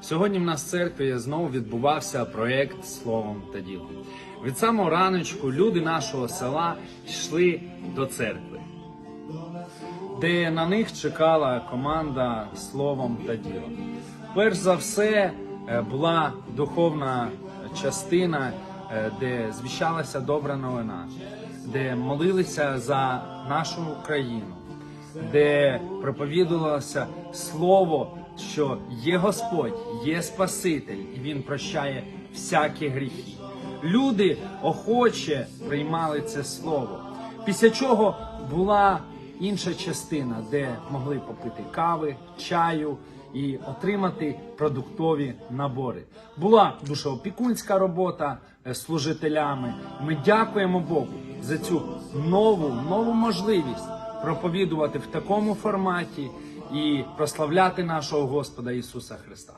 Сьогодні в нас в церкві знову відбувався проєкт Словом та ділом. Від самого раночку люди нашого села йшли до церкви, де на них чекала команда Словом та ділом. Перш за все е, була духовна частина, е, де звіщалася добра новина, де молилися за нашу Україну, де проповідувалося слово, що є Господь, є Спаситель, і Він прощає всякі гріхи. Люди охоче приймали це слово. Після чого була інша частина, де могли попити кави, чаю і отримати продуктові набори. Була душоопікунська робота е, служителями. Ми дякуємо Богу за цю нову, нову можливість проповідувати в такому форматі і прославляти нашого Господа Ісуса Христа.